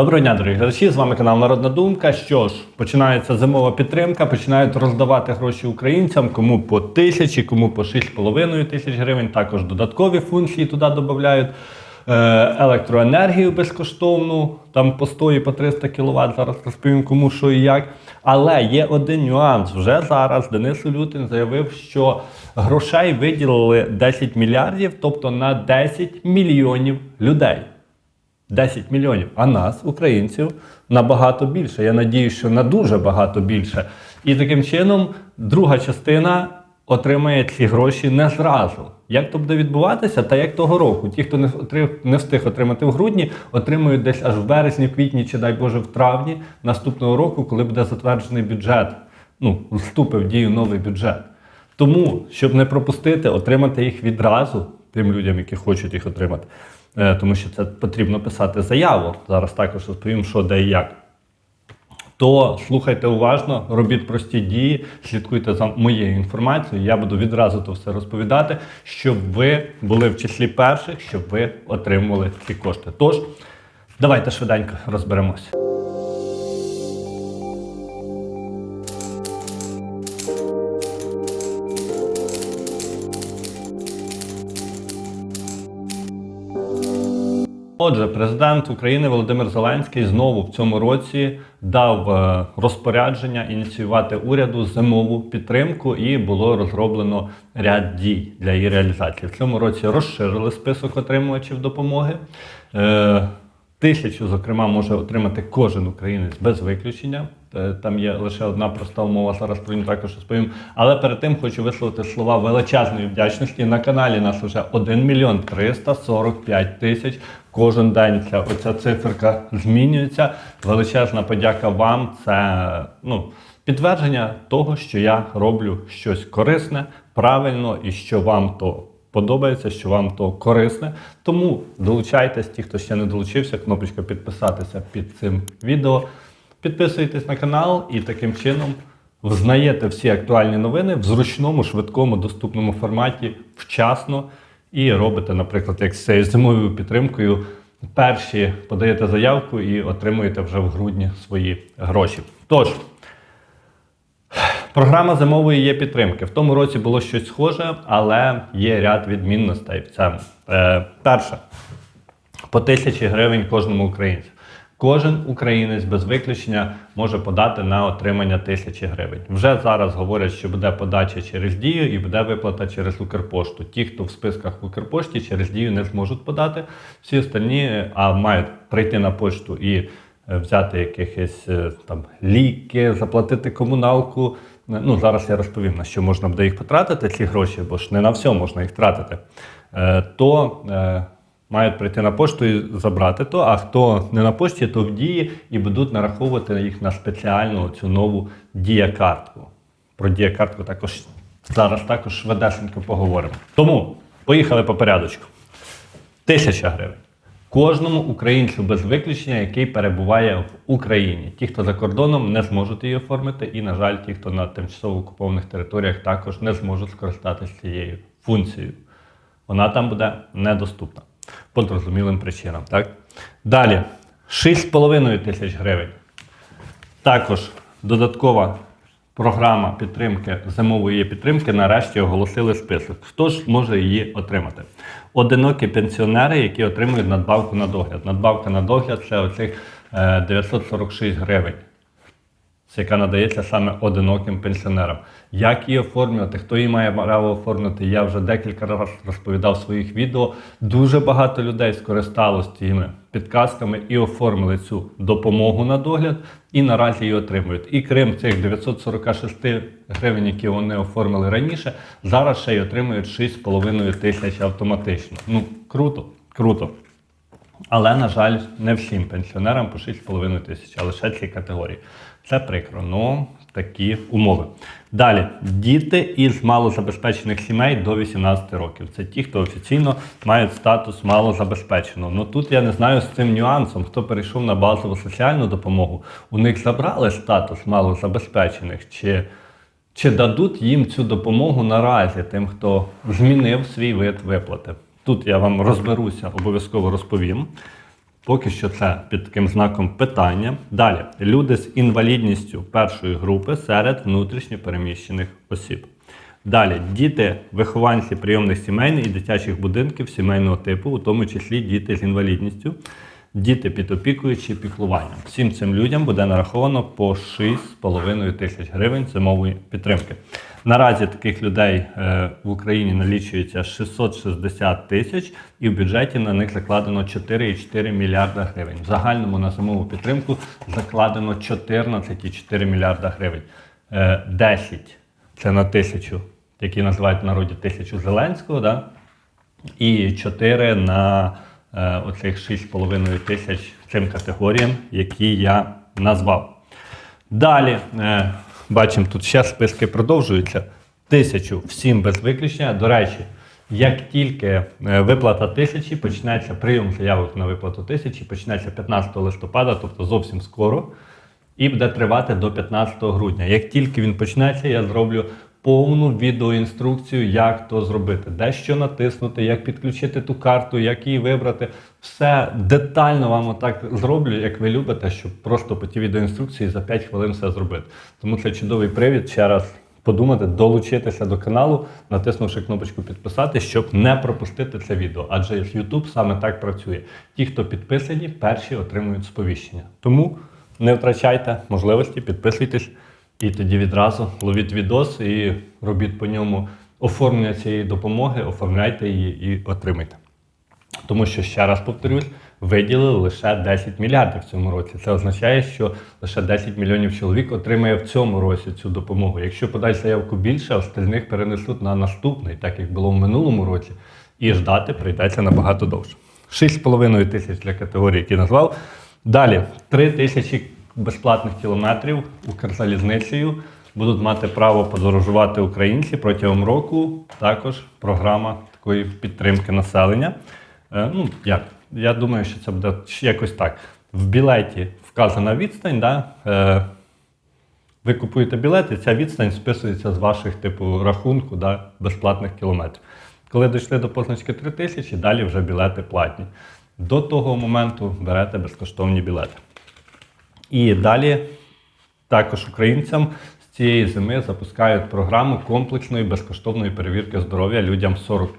Доброго дня, дорогі глядачі! З вами канал Народна Думка. Що ж, починається зимова підтримка, починають роздавати гроші українцям, кому по тисячі, кому по 6,5 тисяч гривень. Також додаткові функції туди додають. Е, електроенергію безкоштовну, там по 100 і по 300 кВт. Зараз розповім кому що і як. Але є один нюанс. Вже зараз Денис Улютин заявив, що грошей виділили 10 мільярдів, тобто на 10 мільйонів людей. 10 мільйонів, а нас, українців, набагато більше. Я надію, що на дуже багато більше. І таким чином друга частина отримає ці гроші не зразу. Як то буде відбуватися, та як того року? Ті, хто не отри- не встиг отримати в грудні, отримують десь аж в березні, квітні чи дай Боже в травні наступного року, коли буде затверджений бюджет. Ну, вступить в дію новий бюджет. Тому, щоб не пропустити, отримати їх відразу тим людям, які хочуть їх отримати. Е, Тому що це потрібно писати заяву. Зараз також розповім, що де і як. То слухайте уважно, робіть прості дії, слідкуйте за моєю інформацією. Я буду відразу то все розповідати, щоб ви були в числі перших, щоб ви отримували ці кошти. Тож, давайте швиденько розберемося. Отже, президент України Володимир Зеленський знову в цьому році дав е, розпорядження ініціювати уряду зимову підтримку, і було розроблено ряд дій для її реалізації. В цьому році розширили список отримувачів допомоги. Е, Тисячу, зокрема, може отримати кожен українець без виключення. Е, Там є лише одна проста умова. Зараз про нього також розповім. Але перед тим хочу висловити слова величезної вдячності. На каналі нас вже 1 мільйон 345 тисяч. Кожен день ця оця циферка змінюється. Величезна подяка вам. Це ну, підтвердження того, що я роблю щось корисне, правильно і що вам то подобається, що вам то корисне. Тому долучайтесь, ті, хто ще не долучився, кнопочка підписатися під цим відео. Підписуйтесь на канал і таким чином взнаєте всі актуальні новини в зручному, швидкому, доступному форматі вчасно. І робите, наприклад, як з цією зимовою підтримкою. Перші подаєте заявку і отримуєте вже в грудні свої гроші. Тож, Програма зимової є підтримки. В тому році було щось схоже, але є ряд відмінностей в цьому. Е, перше, по тисячі гривень кожному українцю. Кожен українець без виключення може подати на отримання тисячі гривень. Вже зараз говорять, що буде подача через дію і буде виплата через Укрпошту. Ті, хто в списках в Укрпошті, через дію не зможуть подати. Всі остальні а мають прийти на пошту і е, взяти якихось е, там ліки, заплатити комуналку. Ну, зараз я розповім, на що можна буде їх потратити, ці гроші, бо ж не на все можна їх тратити. Е, То мають прийти на пошту і забрати то, а хто не на пошті, то в дії і будуть нараховувати їх на спеціальну цю нову дія-картку. Про дія-картку також зараз також швидесенько поговоримо. Тому поїхали по порядочку. Тисяча гривень. Кожному українцю без виключення, який перебуває в Україні. Ті, хто за кордоном, не зможуть її оформити, і, на жаль, ті, хто на тимчасово окупованих територіях, також не зможуть скористатися цією функцією. Вона там буде недоступна по зрозумілим причинам. Так? Далі 6,5 тисяч гривень. Також додаткова програма підтримки зимової підтримки нарешті оголосили список. Хто ж може її отримати? Одинокі пенсіонери, які отримують надбавку на догляд. Надбавка на догляд це оцих е, 946 гривень. Яка надається саме одиноким пенсіонерам. Як її оформлювати, хто її має право оформити, я вже декілька разів розповідав в своїх відео. Дуже багато людей скористалось цими підказками і оформили цю допомогу на догляд, і наразі її отримують. І крім цих 946 гривень, які вони оформили раніше, зараз ще й отримують 6,5 тисяч автоматично. Ну, круто, круто. Але, на жаль, не всім пенсіонерам по 6,5 тисяч, а лише цій категорії. Це прикро, ну такі умови. Далі, діти із малозабезпечених сімей до 18 років. Це ті, хто офіційно мають статус малозабезпеченого. Ну тут я не знаю з цим нюансом, хто перейшов на базову соціальну допомогу. У них забрали статус малозабезпечених, чи, чи дадуть їм цю допомогу наразі тим, хто змінив свій вид виплати. Тут я вам розберуся, обов'язково розповім. Поки що це під таким знаком питання. Далі люди з інвалідністю першої групи серед внутрішньо переміщених осіб. Далі діти, вихованці прийомних сімей і дитячих будинків сімейного типу, у тому числі діти з інвалідністю, діти під опікою чи піклуванням. Всім цим людям буде нараховано по 6,5 тисяч гривень зимової підтримки. Наразі таких людей е, в Україні налічується 660 тисяч, і в бюджеті на них закладено 4,4 мільярда гривень. В загальному на зимову підтримку закладено 14,4 мільярда гривень. Е, 10 це на тисячу, які називають в народі тисячу Зеленського, да? і 4 на е, оцих 6,5 тисяч цим категоріям, які я назвав. Далі е, бачимо, тут ще списки продовжуються. Тисячу всім без виключення. До речі, як тільки е, виплата тисячі почнеться, прийом заявок на виплату тисячі почнеться 15 листопада, тобто зовсім скоро, і буде тривати до 15 грудня. Як тільки він почнеться, я зроблю повну відеоінструкцію, як то зробити, де що натиснути, як підключити ту карту, як її вибрати. Все детально вам отак зроблю, як ви любите, щоб просто по тій відеоінструкції за 5 хвилин все зробити. Тому це чудовий привід ще раз подумати, долучитися до каналу, натиснувши кнопочку підписати, щоб не пропустити це відео. Адже YouTube саме так працює. Ті, хто підписані, перші отримують сповіщення. Тому не втрачайте можливості, підписуйтесь. І тоді відразу ловіть відос і робіть по ньому оформлення цієї допомоги, оформляйте її і отримайте. Тому що, ще раз повторюсь, виділили лише 10 мільярдів в цьому році. Це означає, що лише 10 мільйонів чоловік отримає в цьому році цю допомогу. Якщо подасть заявку більше, остальних перенесуть на наступний, так як було в минулому році, і ждати прийдеться набагато довше. 6,5 тисяч для категорії, які назвав. Далі 3 тисячі безплатних кілометрів Укрзалізницею будуть мати право подорожувати українці протягом року. Також програма такої підтримки населення. Е, ну як? Я думаю, що це буде якось так. В білеті вказана відстань. Да? Е, ви купуєте білет, і ця відстань списується з ваших типу рахунку да, безплатних кілометрів. Коли дійшли до позначки 3000, далі вже білети платні. До того моменту берете безкоштовні білети. І далі також українцям з цієї зими запускають програму комплексної безкоштовної перевірки здоров'я людям 40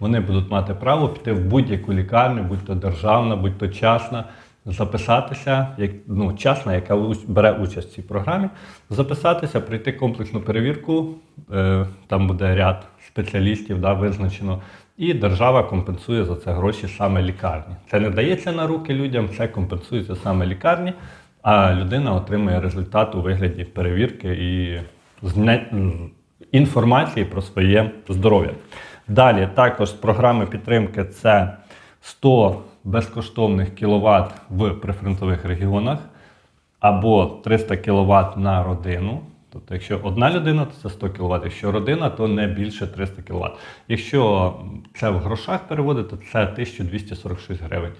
Вони будуть мати право піти в будь-яку лікарню, будь то державна, будь то частна, записатися, як ну, частна, яка бере участь в цій програмі, записатися, пройти комплексну перевірку. Е, там буде ряд спеціалістів, да, визначено. І держава компенсує за це гроші саме лікарні. Це не дається на руки людям, це компенсується саме лікарні, а людина отримує результат у вигляді перевірки і інформації про своє здоров'я. Далі також з програми підтримки це 100 безкоштовних кіловат в прифронтових регіонах або 300 кВт на родину. Тобто, якщо одна людина, то це 100 кВт. Якщо родина, то не більше 300 кВт. Якщо це в грошах переводити, то це 1246 гривень.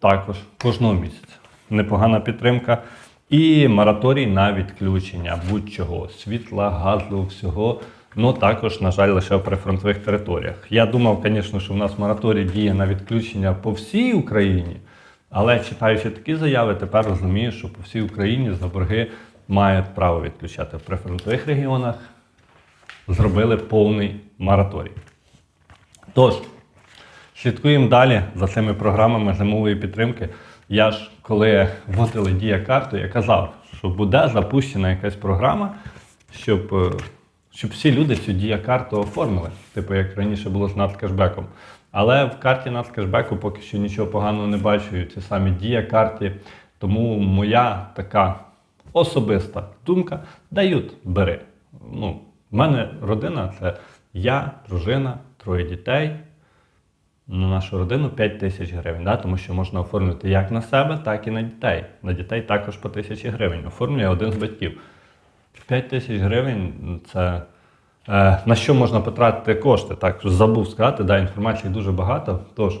Також кожного місяця. Непогана підтримка. І мораторій на відключення будь-чого, світла, газу, всього. Ну також, на жаль, лише в прифронтових територіях. Я думав, звісно, що в нас мораторій діє на відключення по всій Україні, але читаючи такі заяви, тепер розумію, що по всій Україні за борги мають право відключати в прифронтових регіонах. Зробили повний мораторій. Тож, слідкуємо далі за цими програмами зимової підтримки. Я ж, коли вводили дія карту, я казав, що буде запущена якась програма, щоб, е, щоб всі люди цю дія карту оформили, типу як раніше було з нацкешбеком. Але в карті нацкешбеку поки що нічого поганого не бачу. і Ці самі дія карті. Тому моя така особиста думка дають, бери. Ну, в мене родина це я, дружина, троє дітей. На нашу родину 5 тисяч гривень, да? тому що можна оформити як на себе, так і на дітей. На дітей також по тисячі гривень. Оформлює один з батьків. 5 тисяч гривень це е, на що можна потратити кошти. Так, забув сказати, да, інформації дуже багато. Тож,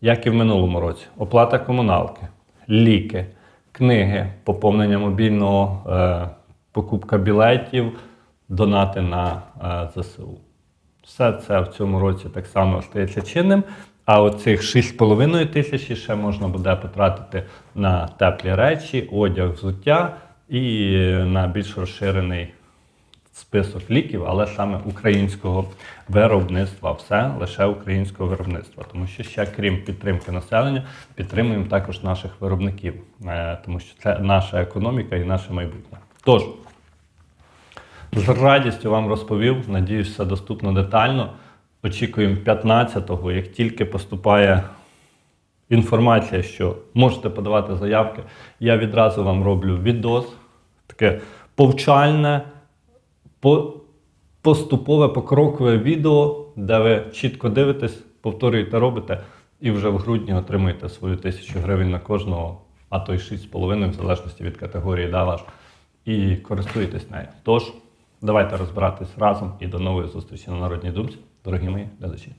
як і в минулому році, оплата комуналки, ліки, книги, поповнення мобільного, е, покупка білетів, донати на е, ЗСУ. Все це в цьому році так само стається чинним. А оцих 6,5 тисячі ще можна буде потратити на теплі речі, одяг, взуття і на більш розширений список ліків, але саме українського виробництва. Все лише українського виробництва. Тому що ще крім підтримки населення, підтримуємо також наших виробників, Е, тому що це наша економіка і наше майбутнє. Тож, з радістю вам розповів. Надіюсь, все доступно детально. Очікуємо 15-го, як тільки поступає інформація, що можете подавати заявки, я відразу вам роблю відос, таке повчальне, по- поступове покрокове відео, де ви чітко дивитесь, повторюєте, робите, і вже в грудні отримуєте свою тисячу гривень на кожного, а то й 6,5 в залежності від категорії да, ваш. І користуєтесь нею. Тож, давайте розбиратись разом і до нової зустрічі на Народній думці, дорогі мої глядачі.